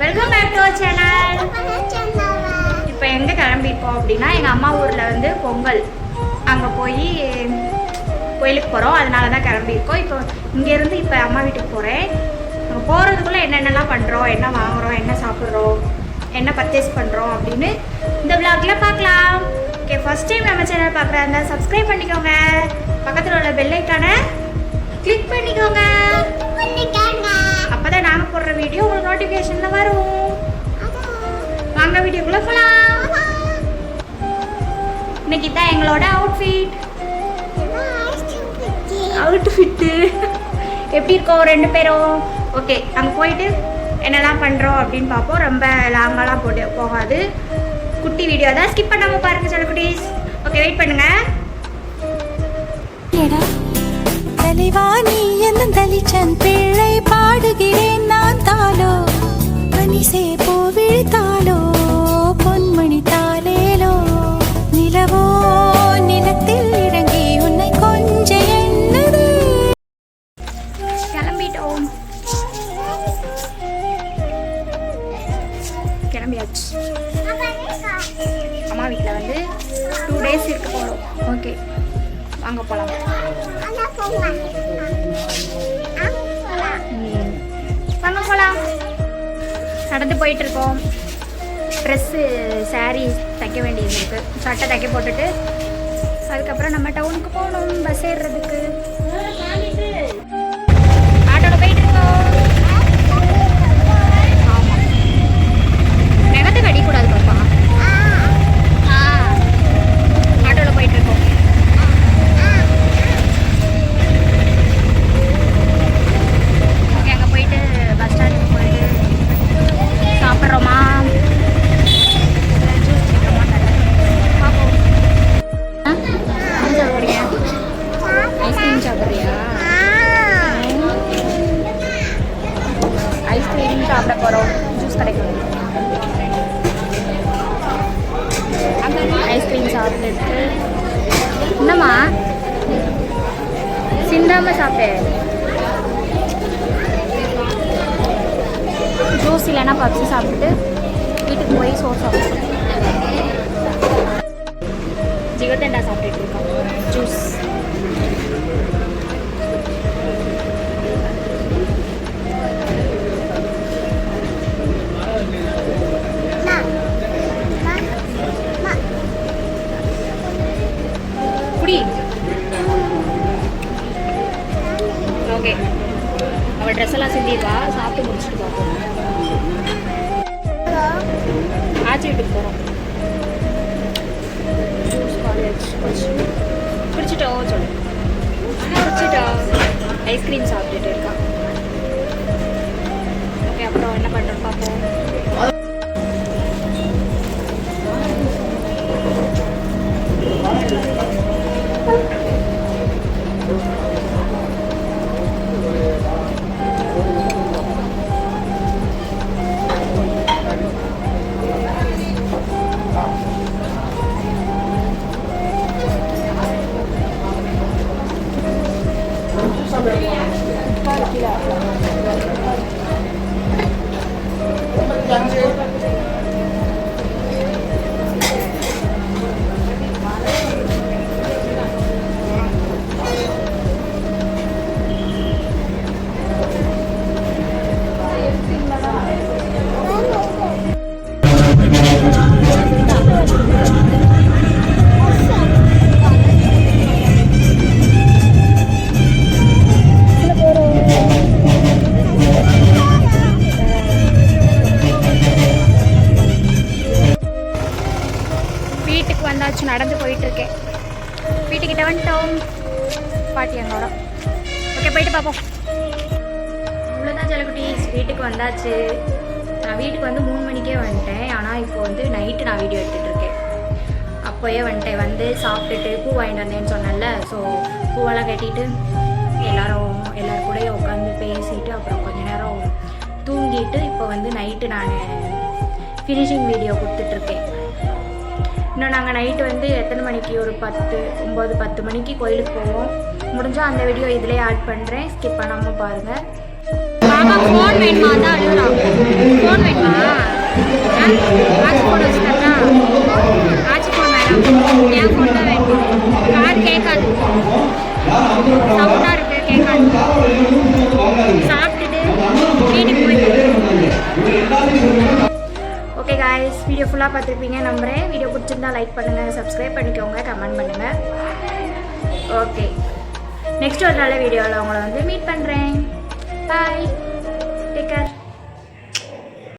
Welcome back to channel இப்போ எங்கே கிளம்பியிருக்கோம் அப்படின்னா எங்கள் அம்மா ஊரில் வந்து பொங்கல். அங்கே போய் கோயிலுக்கு போகிறோம் அதனால தான் கிளம்பியிருக்கோம். இப்போ இங்கேருந்து இப்போ அம்மா வீட்டுக்கு போகிறேன் அங்கே போகிறதுக்குள்ளே என்னென்னலாம் பண்ணுறோம் என்ன வாங்குறோம்? என்ன சாப்பிட்றோம்? என்ன பர்ச்சேஸ் பண்ணுறோம் அப்படின்னு இந்த vlogல பார்க்கலாம். ஓகே ஃபஸ்ட் டைம் நம்ம சேனல் பார்க்குறா இருந்தால் சப்ஸ்கிரைப் பண்ணிக்கோங்க. பக்கத்தில் உள்ள பெல் ஐக்கானை கிளிக் பண்ணிக்கோங்க. அப்போ தான் நாங்கள் போடுற வீடியோ உங்களுக்கு நோட்டிஃபிகேஷனில் வரும். வாங்க வீடியோக்குள்ளே போகலாம் இன்னைக்கு தான் எங்களோட அவுட்ஃபிட் அவுட்ஃபிட்டு எப்படி இருக்கோம் ரெண்டு பேரும்? ஓகே அங்கே போயிட்டு என்னெல்லாம் பண்ணுறோம் அப்படின்னு பார்ப்போம். ரொம்ப லாங்காலாம் போட்டு போகாது. குட்டி வீடியோ தான் ஸ்கிப் பண்ணாமல் பாருங்க சொல்ல குட்டீஸ் ஓகே வெயிட் பண்ணுங்க தலைவா நீ என்ன தலிச்சன் பேர். கிளம்பிட்டோம். கிளம்பியாச்சு. அம்மா வீட்டில் வந்து டூ டேஸ் இருக்க போகிறோம் ஓகே வாங்க போகலாம் வாங்க போகலாம் நடந்து போயிட்டு இருக்கோம். ட்ரெஸ்ஸு saree தைக்க வேண்டியது இருக்குது சட்டை தைக்க போட்டுட்டு அதுக்கப்புறம் நம்ம டவுனுக்கு போகணும். பஸ் ஏறுறதுக்கு. ஐஸ்கிரீம் சாப்பிட போகிறோம் ஜூஸ் கிடைக்கும் ஐஸ்கிரீம் சாப்பிட்டுட்டு என்னம்மா சிந்தாம சாப்பிட்டேன் ஜூஸ் இல்லைன்னா பப்ஸி சாப்பிட்டுட்டு வீட்டுக்கு போய் சோறு சாப்பிடுவோம் ஜிகத்தண்டா சாப்பிட்டுட்டு இருக்கோம் ஜூஸ் ஓகே. அவள் ட்ரெஸ் எல்லாம் செஞ்சிருவா சாப்பிட்டு முடிச்சுட்டு பார்ப்போம் ஆச்சி வீட்டுக்கு போகிறோம் ஜூஸ் காலேஜ் சொல்லு. குடிச்சிட்டா. ஐஸ்கிரீம் சாப்பிட்டுட்டு இருக்கா. ஓகே அப்புறம் என்ன பண்ணுறோம் பார்ப்போம். வீட்டுக்கு வந்தாச்சு நடந்து போயிட்டுருக்கேன். வீட்டுக்கிட்ட வந்துட்டோம். பாட்டி அங்கோட ஓகே போயிட்டு பார்ப்போம் அவ்வளோதான் ஜலகுட்டீஸ் வீட்டுக்கு வந்தாச்சு. நான் வீட்டுக்கு வந்து மூணு மணிக்கே வந்துட்டேன். ஆனால் இப்போ வந்து நைட்டு நான் வீடியோ எடுத்துகிட்டு இருக்கேன் அப்போயே வந்துட்டேன். வந்து சாப்பிட்டுட்டு பூ வாங்கிட்டு வந்தேன்னு சொன்னேன்ல. ஸோ பூவெல்லாம் கட்டிட்டு எல்லாரும் எல்லோரும் கூட உட்காந்து பேசிட்டு அப்புறம் கொஞ்ச நேரம் தூங்கிட்டு இப்போ வந்து நைட்டு நான் ஃபினிஷிங் வீடியோ கொடுத்துட்ருக்கேன் இன்னும் நாங்கள் நைட்டு வந்து எத்தனை மணிக்கு? ஒரு பத்து ஒம்பது பத்து மணிக்கு கோயிலுக்கு போவோம். முடிஞ்சால் அந்த வீடியோ இதிலே ஆட் பண்ணுறேன் ஸ்கிப் பண்ணாமல் பாருங்கள் பாப்பா ஃபோன் வேணுமா? தான் அழுகுறான் ஃபோன் வேணுமா? ஆச்சு ஃபோன் வச்சுட்டாங்களா ஆச்சு ஃபோன் வேணாம். என் ஃபோன் தான் வேணும்? கார் கேட்காது. சவுண்டாக வீடியோ ஃபுல்லாக பார்த்துருப்பீங்க நம்புகிறேன் வீடியோ பிடிச்சிருந்தா லைக் பண்ணுங்கள் சப்ஸ்கிரைப் பண்ணிக்கோங்க கமெண்ட் பண்ணுங்கள் ஓகே நெக்ஸ்ட் ஒரு நல்ல வீடியோவில் உங்களை வந்து மீட் பண்ணுறேன் பாய்